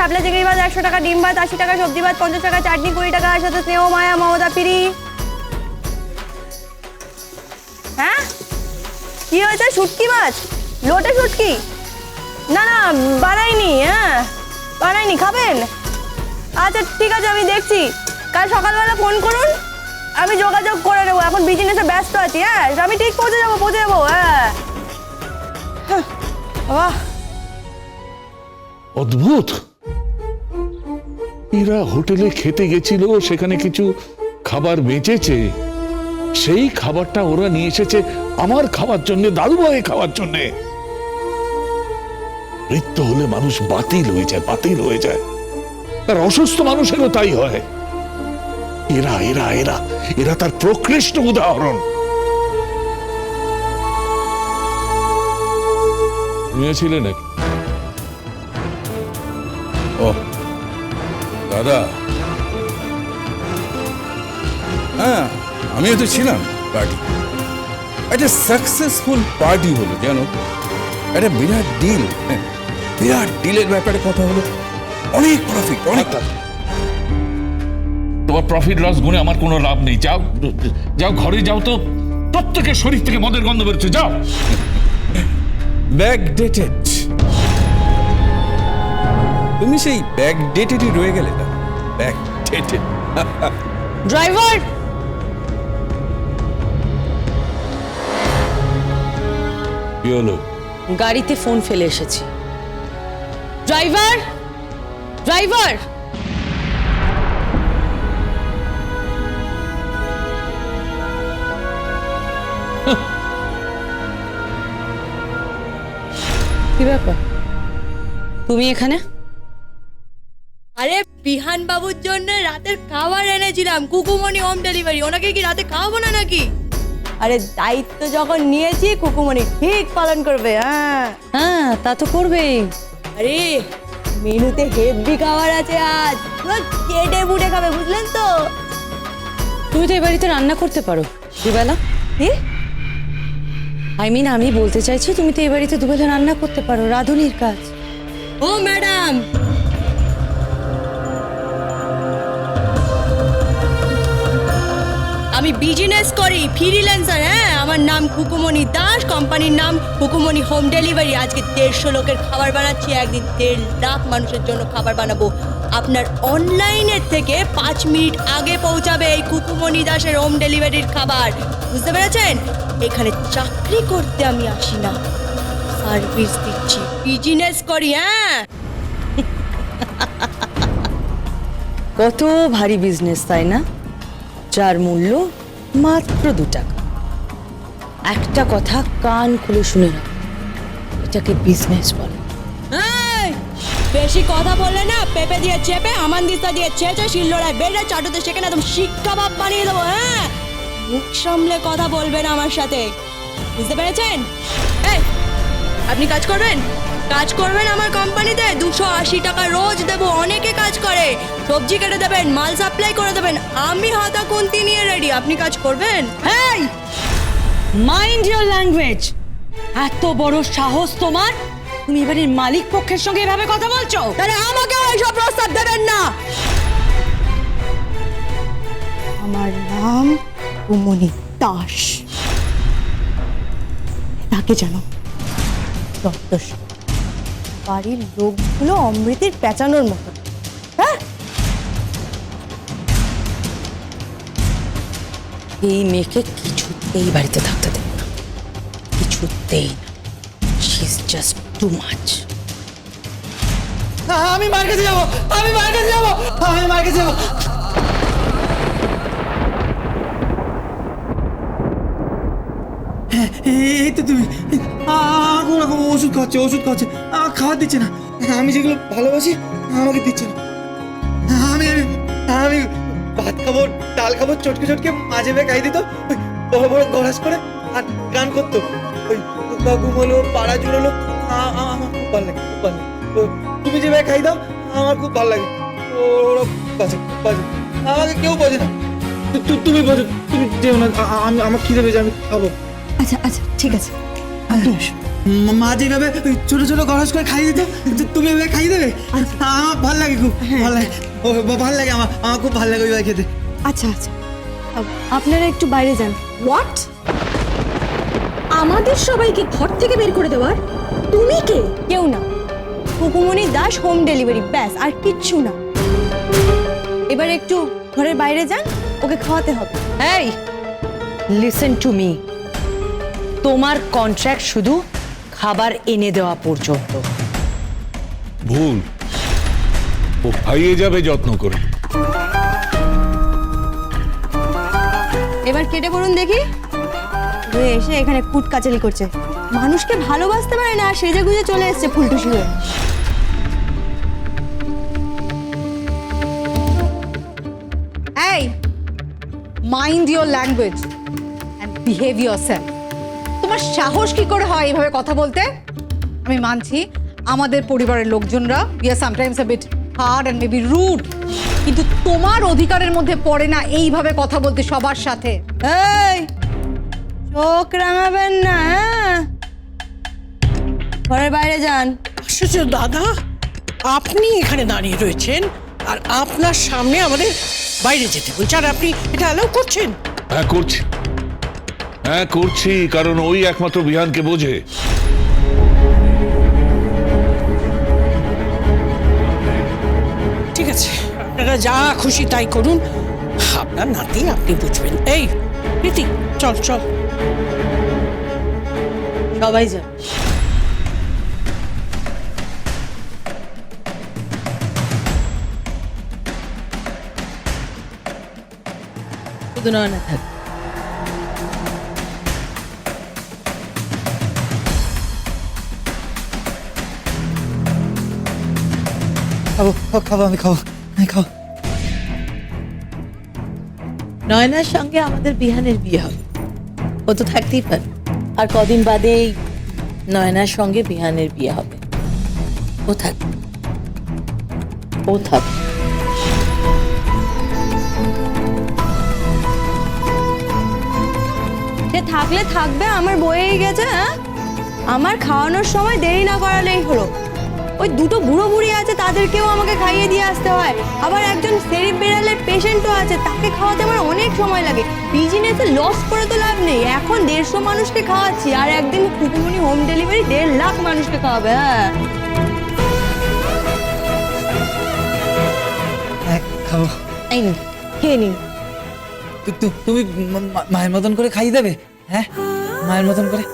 শাপলা চিংড়ি ভাত একশো টাকা ডিম ভাত আশি টাকা সবজি ভাত পঞ্চাশ টাকা চাটনি কুড়ি টাকা আর সাথে স্নেহ মায়া মমতা ফিরি হ্যাঁ? কি হয়েছে? শুটকি মাছ লোটে শুটকি? না না বানাইনি হ্যাঁ। বানাইনি খাবেন? আচ্ছা ঠিক আছে আমি দেখছি। কাল সকালবেলা ফোন করুন আমি যোগাযোগ করে নেব। এখন বিজনেসে ব্যস্ত আছি হ্যাঁ? আমি ঠিক পৌঁছে যাব পৌঁছে যাব হ্যাঁ। হ্যাঁ, অদ্ভুত! এরা হোটেলে খেতে গেছিল সেখানে কিছু খাবার বেঁচেছে। সেই খাবারটা ওরা নিয়ে এসেছে আমার খাওয়ার জন্য দাদু ভাই খাওয়ার জন্য। মৃত্যু হলে মানুষ বাতিল হয়ে যায় বাতিল হয়ে যায়। তার অসুস্থ মানুষেরও তাই হয়। এরা এরা এরা এরা তার প্রকৃষ্ট উদাহরণ। নিয়েছিলে নাকি ও। দাদা। হ্যাঁ আমিও তো ছিলাম পার্টি একটা সাকসেসফুল পার্টি হলো জানো? একটা বিরাট ডিল বিরাট ডিলের ব্যাপারে কথা হলো। অনেক প্রফিট অনেক তোমার প্রফিট লস গুনে আমার কোনো লাভ নেই। যাও যাও ঘরে যাও তো। প্রত্যেকের শরীর থেকে মদের গন্ধ বেরোচ্ছে যাও। ব্যাক ডেটেড তুমি সেই ব্যাক ডেটেডই রয়ে গেলে না। Back dated driver! কি হলো? গাড়িতে ফোন ফেলে এসেছি। ড্রাইভার! ড্রাইভার! কি ব্যাপার? তুমি এখানে? আরে বিহান বাবুর জন্য রাতের খাবার এনেছিলাম কুকুমনি হোম ডেলিভারি ওনাকে কি রাতে খাওয়াবো না নাকি? আরে দায়িত্ব যখন নিয়েছি কুকুমনি ঠিক পালন করবে হ্যাঁ। হ্যাঁ তা তো করবেই। আরে মেনুতে হেভি খাবার আছে আজ। পুরো কেটে বুটে খাবে বুঝলেন তো? তুমি তো এ বাড়িতে রান্না করতে পারো দুবেলা। কি? আই মিন আমি বলতে চাইছি তুমি তো এ বাড়িতে দুবেলা রান্না করতে পারো রাঁধুনির কাজ। ও ম্যাডাম! আমি বিজনেস করি ফ্রিল্যান্সার হ্যাঁ? আমার নাম কুকুমনি দাস কোম্পানির নাম কুকুমনি হোম ডেলিভারি আজকে দেড়শো লোকের খাবার বানাচ্ছি, একদিন দেড় লাখ মানুষের জন্য খাবার বানাবো। আপনার অনলাইনের থেকে পাঁচ মিনিট আগে পৌঁছাবে এই কুকুমণি দাসের হোম ডেলিভারির খাবার। বুঝতে পেরেছেন? এখানে চাকরি করতে আমি আসি না। সার্ভিস দিচ্ছি বিজনেস করি হ্যাঁ? কত ভারী বিজনেস তাই না? যার মূল্য মাত্র দু টাকা। একটা কথা কান খুলে শুনে না এটাকে বিজনেস বলে। বেশি কথা বললে না, পেপে দিয়ে চেপে, আমান দিস্তা দিয়ে চেঁচে শিল্লোড়ায় বেড়ে চাটুতে সেখানে একদম শিক্ষা ভাব বানিয়ে দেবো হ্যাঁ? মুখ সামলে কথা বলবেন আমার সাথে। বুঝতে পেরেছেন? এই, আপনি কাজ করবেন? কাজ করবেন আমার কোম্পানিতে, দুশো আশি টাকা রোজ দেবো, অনেকে কাজ করে। সবজি কেটে দেবেন, মাল সাপ্লাই করে দেবেন, আমি হাতা কুন্তি নিয়ে রেডি আপনি কাজ করবেন? হেই! মাইন্ড ইওর ল্যাঙ্গুয়েজ এত বড় সাহস তোমার? তুমি এবারের মালিক পক্ষের সঙ্গে এভাবে কথা বলছো? তাহলে আমাকে ওইসব প্রস্তাব দেবেন না! আমার নাম কুমনি দাস। তাকে জানো দত্তস বাড়ির লোকগুলো অমৃতের পেঁচানোর মতো। হ্যাঁ? এই মেয়েকে কিছুতেই বাড়িতে থাকতে দেব না। কিছুতেই না। She is just too much আমি মার কাছে যাব আমি মার কাছে যাব আমি মার কাছে যাব। হ্যাঁ, এই তো তুমি। এখন এখন ওষুধ খাচ্ছে ওষুধ খাচ্ছে আমার খাবার দিচ্ছে না। আমি যেগুলো ভালোবাসি আমাকে দিচ্ছে না। আমি আমি আমি ভাত খাব ডাল খাব চটকে চটকে মাঝে মেয়ে খাই দিত। ওই বড় বড় গড়াস করে আর গান করতো। ওই কাকু বলো পাড়া জুড়লো। আমার খুব ভালো লাগে খুব ভালো লাগে। তুমি যে মেয়ে খাই দাও আমার খুব ভালো লাগে। ওরা বাজে বাজে। আমাকে কেউ বোঝে না। তুমি বোঝো তুমি যেও না। আমি আমার খিদে পেয়েছে আমি খাব। আচ্ছা আচ্ছা ঠিক আছে। মা- মা যেভাবে ওই ছোট ছোট গরজ করে খাইয়ে দিত তুমি এভাবে খাইয়ে দেবে? আমার ভালো লাগে খুব ভালো লাগে। ও ভালো লাগে আমার আমার খুব ভালো লাগে ওইভাবে খেতে। আচ্ছা আচ্ছা। আপনারা একটু বাইরে যান। হোয়াট আমাদের সবাইকে ঘর থেকে বের করে দেওয়ার? তুমি কে? কেউ না। হুকুমনি দাস হোম ডেলিভারি ব্যাস আর কিচ্ছু না। এবার একটু ঘরের বাইরে যান ওকে খাওয়াতে হবে। এই লিসেন টু মি তোমার কন্ট্রাক্ট শুধু খাবার এনে দেওয়া পর্যন্ত। ভুল। ও খাইয়ে যাবে যত্ন করে। এবার কেটে পড়ুন দেখি। ও এসে এখানে কুট কাচালি করছে। মানুষকে ভালোবাসতে পারে না সেজে গুজে চলে এসছে ফুলটুসি হয়ে এই mind your language and behave yourself সাহস কি করে হয় এইভাবে কথা বলতে? আমি মানছি আমাদের পরিবারের লোকজনরা we are sometimes a bit hard and maybe rude কিন্তু তোমার অধিকারের মধ্যে পড়ে না এইভাবে কথা বলতে সবার সাথে। এই চোখ রাঙাবেন না হ্যাঁ? ঘরের বাইরে যান। আশ্চর্য দাদা আপনি এখানে দাঁড়িয়ে রয়েছেন আর আপনার সামনে আমাদের বাইরে যেতে বলছে আর আপনি এটা অ্যালাউ করছেন? হ্যাঁ করছি। হ্যাঁ করছি, কারণ ওই একমাত্র বিহানকে বোঝে। ঠিক আছে, আপনারা যা খুশি তাই করুন। আপনার নাতি আপনি বুঝবেন। এই, প্রীতি, চল চল। সবাই যাবে শুধু নয়না থাক। খাব খাব, আমি খাব আমি খাব নয়নার সঙ্গে আমাদের বিহানের বিয়ে হবে ও তো থাকতেই পারে। আর কদিন বাদেই নয়নার সঙ্গে বিহানের বিয়ে হবে। ও থাকবে ও থাকবে সে থাকলে থাকবে আমার বয়েই গেছে হ্যাঁ? আমার খাওয়ানোর সময় দেরি না করালেই হলো। ওই দুটো বুড়ো বুড়ি আছে তাদেরকেও আমাকে খাইয়ে দিয়ে আসতে হয়। আবার একজন সেরিব্রেরালের পেশেন্টও আছে তাকে খাওয়াতে আমার অনেক সময় লাগে। বিজনেসে লস করে তো লাভ নেই। এখন দেড়শো মানুষকে খাওয়াচ্ছি আর একদিন খুকুমনি হোম ডেলিভারি দেড় লাখ মানুষকে খাওয়াবে হ্যাঁ। খাব এই নিন, খেয়ে নিন তু- তু- তুমি মায়ের মতন করে খাইয়ে দেবে হ্যাঁ? মায়ের মতন করে।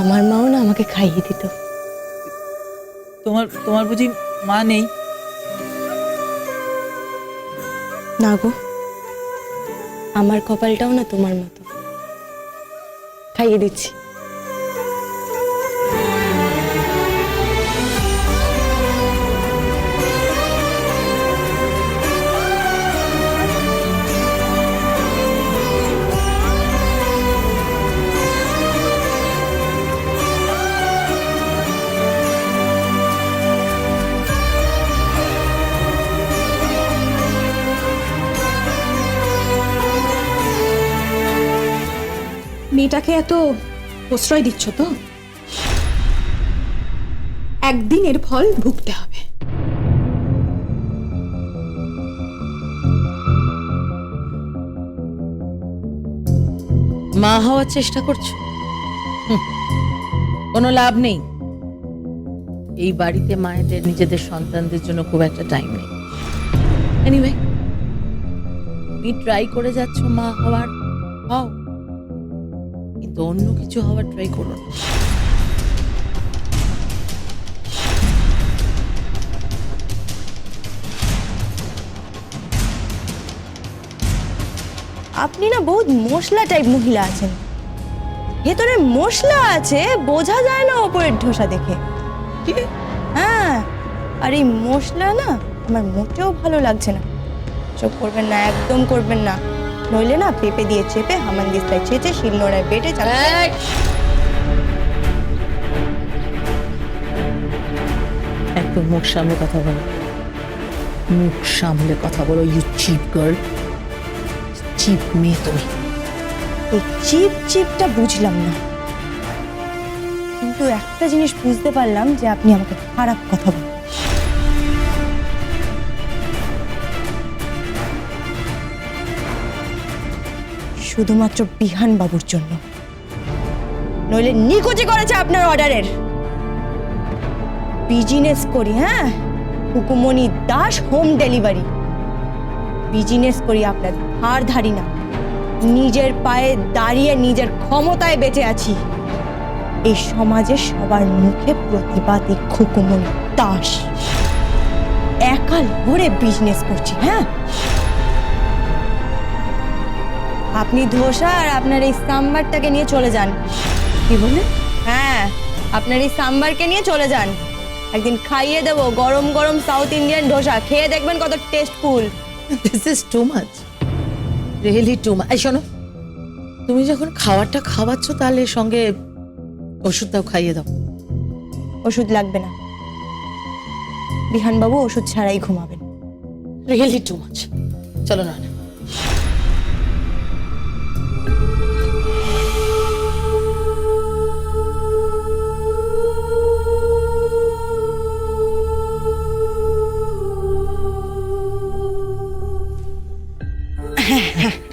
আমার মাও না আমাকে খাইয়ে দিত। তোমার তোমার বুঝি মা নেই? না গো আমার কপালটাও না তোমার মতো। খাইয়ে দিচ্ছি। মেয়েটাকে এত প্রশ্রয় দিচ্ছ তো? একদিন এর ফল ভুগতে হবে। মা হওয়ার চেষ্টা করছ? কোনো লাভ নেই। এই বাড়িতে মায়েদের, নিজেদের সন্তানদের জন্য খুব একটা টাইম নেই। এনিওয়ে তুমি ট্রাই করে যাচ্ছ মা হওয়ার। হও। কিন্তু অন্য কিছু হওয়ার ট্রাই করো না। আপনি না বহুত মশলা টাইপ মহিলা আছেন। ভেতরে মশলা আছে বোঝা যায় না ওপরের ঢোসা দেখে। হ্যাঁ আর এই মশলা না আমার মোটেও ভালো লাগছে না। চোখ করবেন না একদম করবেন না। নইলে না পেঁপে দিয়ে চেপে হামান দিস্তায় চেঁচে শিলনোড়ায় বেটে একদম মুখ সামলে কথা বলো। মুখ সামলে কথা বলো ইউ চিপ গার্ল চিপ মেয়ে তুমি। এই চিপ চিপটা বুঝলাম না। কিন্তু একটা জিনিস বুঝতে পারলাম যে আপনি আমাকে খারাপ কথা বলেন শুধুমাত্র বিহান বাবুর জন্য। নইলে নিকুচি করেছে আপনার অর্ডারের। বিজনেস করি হ্যাঁ? Hukumoni Das home delivery business করি আপনার ধার ধারি না। নিজের পায়ে দাঁড়িয়ে নিজের ক্ষমতায় বেঁচে আছি। এই সমাজে সবার মুখে প্রতিবাদী খুকুমন দাস। একাল ভরে বিজনেস করছি হ্যাঁ? আপনি ধোসা আর আপনার এই সাম্বারটাকে নিয়ে চলে যান। কি বলে হ্যাঁ আপনার এই সাম্বারকে নিয়ে চলে যান। একদিন খাইয়ে দেবো গরম গরম সাউথ ইন্ডিয়ান ধোসা। খেয়ে দেখবেন কত tasteful this is too much really too much এই শোনো তুমি যখন খাবারটা খাওয়াচ্ছ তাহলে সঙ্গে ওষুধটাও খাইয়ে দাও। ওষুধ লাগবে না। বিহানবাবু ওষুধ ছাড়াই ঘুমাবেন। রিয়েলি টু মাচ চলো না।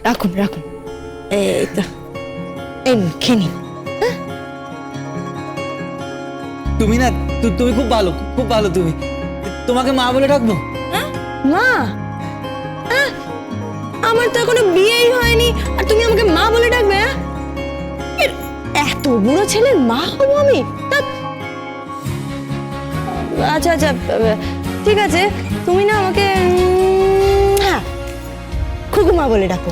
রাখুন রাখুন এই তো খেয়ে নিন তুমি না তু- তুমি খুব ভালো খুব ভালো তুমি। তোমাকে মা বলে ডাকবো? মা? আহ, আমার তো এখনও বিয়েই হয়নি আর তুমি আমাকে মা বলে ডাকবে হ্যাঁ? এর এত বুড়ো ছেলের মা হব আমি? ধ্যাৎ। আচ্ছা আচ্ছা আহ, ঠিক আছে তুমি না আমাকে উম, হ্যাঁ খুকুমা বলে ডাকো।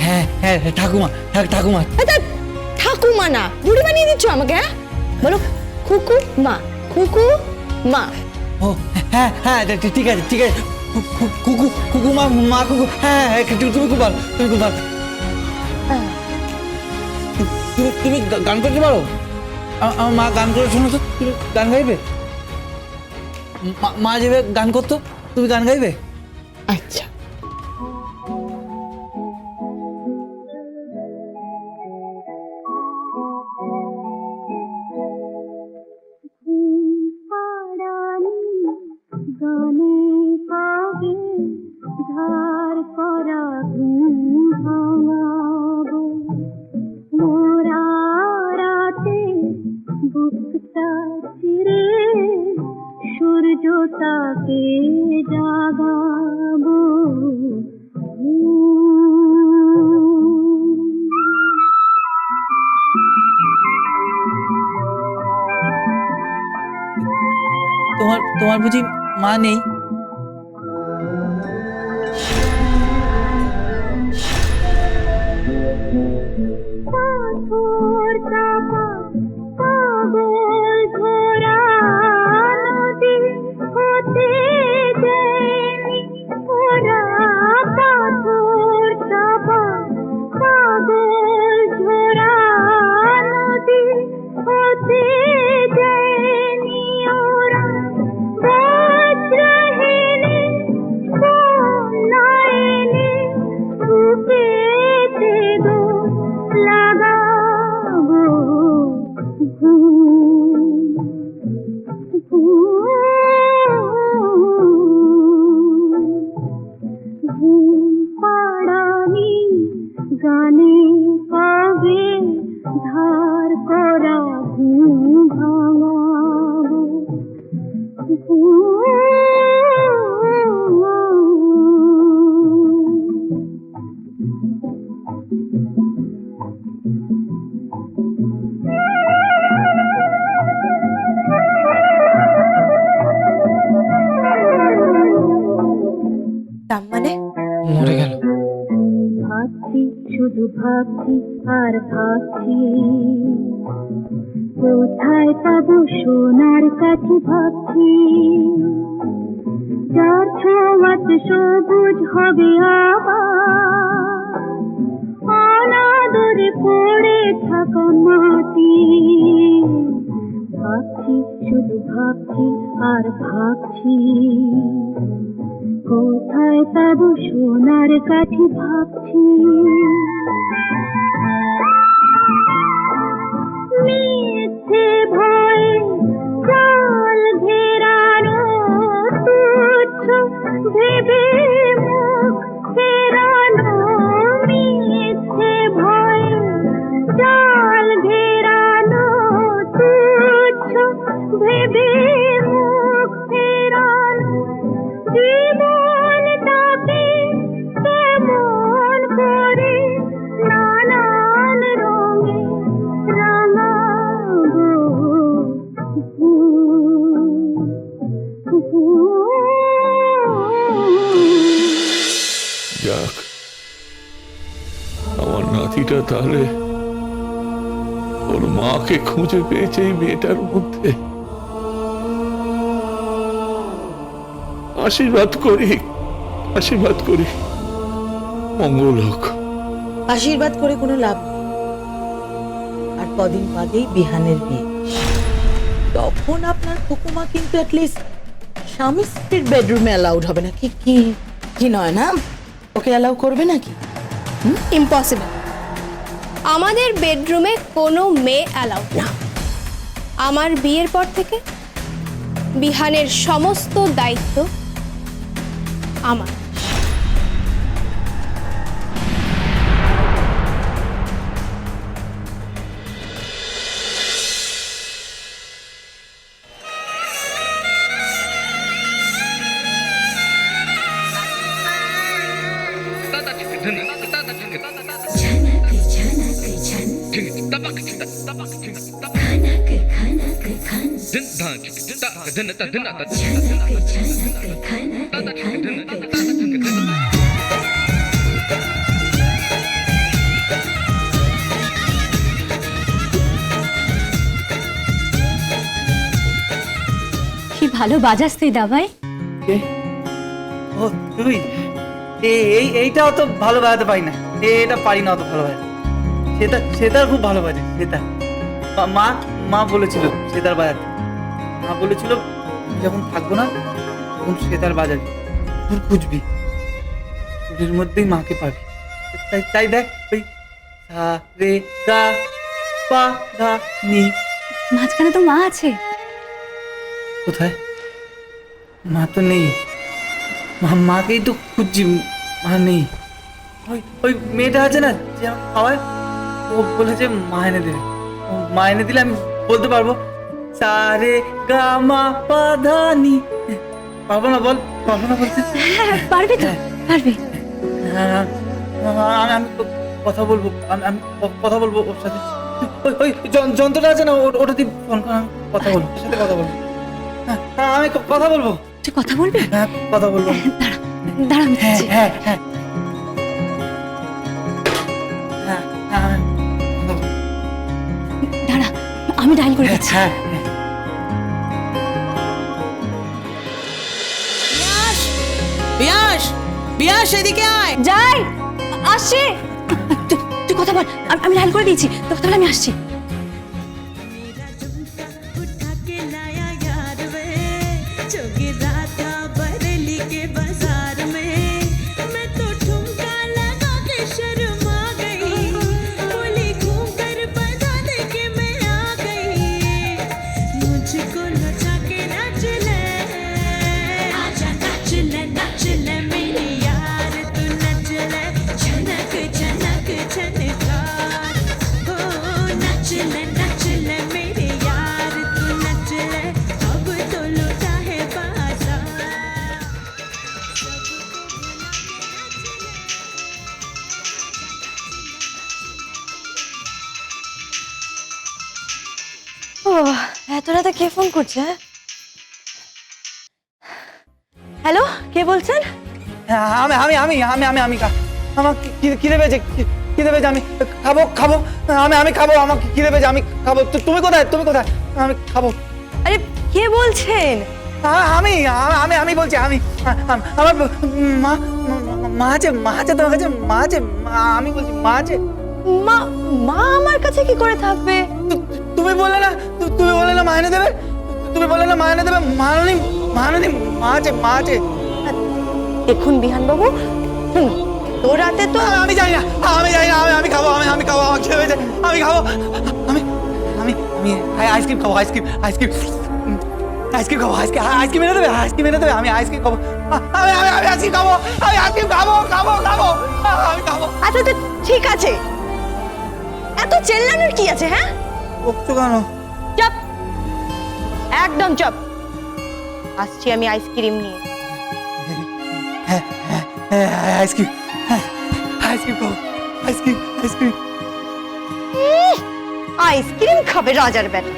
হ্যাঁ হ্যাঁ ঠাকুমা ঠা- ঠাকুমা। ঠাকুমা না বুড়ি বানিয়ে দিচ্ছ আমাকে হ্যাঁ? বলো খুকু মা খুকু মা ও হ্যাঁ হ্যাঁ ঠিক- ঠিক আছে ঠিক আছে। কুকু কুকু মা মা কুকু হ্যাঁ হ্যাঁ তুমি খুব ভালো তুমি খুব ভালো হ্যাঁ। তুমি তুমি গান করতে পারো? আমার মা গান করে শোনো তো তুমি গান গাইবে? মা- মা যেভাবে গান করতো তুমি গান গাইবে? আচ্ছা। সূর্যটাকে জাগাবো তোমার তোমার বুঝি মা নেই Ooh. ভাবছি আর ভাবছি। কোথায় পাবো সোনার কাঠি ভাবছি? তাহলে ওর মাকে খুঁজে পেয়েছে এই মেয়েটার মধ্যে। আশীর্বাদ করি আশীর্বাদ করি। মঙ্গল হোক। আশীর্বাদ করে কোনো লাভ আর কদিন বাদেই বিহানের বিয়ে। তখন আপনার ঠাকুমা কিন্তু স্বামী স্ত্রীর বেডরুমে অ্যালাউড হবে না। কি কি কি নয় না? ওকে অ্যালাউ করবে নাকি? ইম্পসিবল আমাদের বেডরুমে কোনো মেয়ে অ্যালাউড না। আমার বিয়ের পর থেকে বিহানের সমস্ত দায়িত্ব আমার। কি ভালো বাজাস তুই দাবাই? ও, তুই? এ- এই এইটা অত ভালো বাজাতে পারি না। এটা পারি না অত ভালো বাজাতে। সেটা সেটার খুব ভালো বাজে, সেটা। মা- মা বলেছিল সেতার বাজাতে। মা বলেছিল যখন থাকব না তখন সেতার বাজাবি সুর খুঁজবি। সুরের মধ্যেই মাকে পাবি। তাই তাই দেখ ওই সা রে গা পা ধা নি। মাঝখানে তো মা আছে। কোথায়? মা তো নেই। মা মাকেই তো খুঁজছি মা নেই। ওই ওই মেয়েটা আছে না যে আমাকে খাওয়ায় ও বলেছে মা এনে দেবে। মা এনে দিলে আমি বলতে পারব। সারে গা মা পা ধা নি পারব না বল পারব না বলতে হ্যাঁ তো পারবি। হ্যাঁ, আমি আমি কথা বলব আমি কথা বলব ওর সাথে। ওই ওই যন্ত্রটা আছে না ওটা দিয়ে ফোন কর আমি কথা বলব ওর সাথে কথা বলব। হ্যাঁ, হ্যাঁ, আমি কথা বলব। তুই কথা বলবি? হ্যাঁ কথা বলব। দাঁড়া দাঁড়া হ্যাঁ হ্যাঁ হ্যাঁ। হ্যাঁ হ্যাঁ আমি ডাইল করে দিচ্ছি। হ্যাঁ। বিয়াস বিয়াস এদিকে আয়। যাই, আসছি। তুই কথা বল আমি- লাল করে দিয়েছি। তো, তাহলে আমি আসছি। করছে হ্যালো কে বলছেন? হ্যাঁ, আমি আমি আমি আমি আমি আমি আমার কি- কি- খিদে পেয়েছে কি- খিদে পেয়েছে আমি? খাব খাব আমি আমি খাব আমার খিদে পেয়েছে আমি খাব? তুমি কোথায় তুমি কোথায়? আমি খাব। আরে কে বলছেন? আমি আমি আমি বলছি আমি আমার মা মা- মা আছে মা আছে তোমার কাছে মা আছে আমি বলছি মা আছে। মা মা আমার কাছে কি করে থাকবে? তুমি বললে না তুমি বললে না মাইনে দেবে? তুমি বলে না মা এনে দেবে? মাননি মাননি মা আছে মা আছে দেখুন বিহানবাবু শুনুন তোর রাতে তো আমি জানি না আমি জানি না আমি আমি খাব আমি আমি খাব আমার পেয়েছে আমি খাব। আমি আমি আমি আইসক্রিম খাব ice cream ice cream ice cream খাব আইসক্রিম আইসক্রিম এনে দেবে আইসক্রিম এনে দেবে আমি আইসক্রিম খাব। আমি আমি আমি আইসক্রিম খাব আমি আইসক্রিম খাব খাব খাব আমি খাব। আচ্ছা তো ঠিক আছে। এত চেল্লানোর কি আছে হ্যাঁ? বকছো কেন? একদম চপ। আসছি আমি আইসক্রিম নিয়ে। আইসক্রিম হ্যাঁ আইসক্রিম খাব আইসক্রিম আইসক্রিম। আইসক্রিম খাবে রাজার বেটা।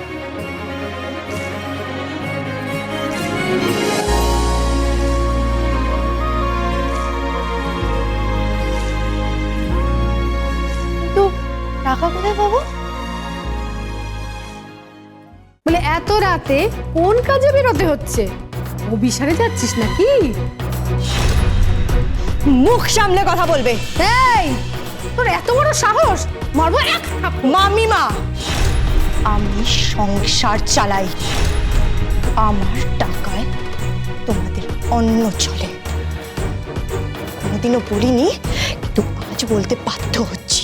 টাকা কোথায় পাবো? বলে এত রাতে কোন কাজে বেরোতে হচ্ছে? অভিসারে যাচ্ছিস নাকি? মুখ সামনে কথা বলবে। এই তোর এত বড় সাহস? মারবো এক মামিমা আমি সংসার চালাই। আমার টাকায় তোমাদের অন্ন চলে। কোনোদিনও বলিনি কিন্তু আজ বলতে বাধ্য হচ্ছি।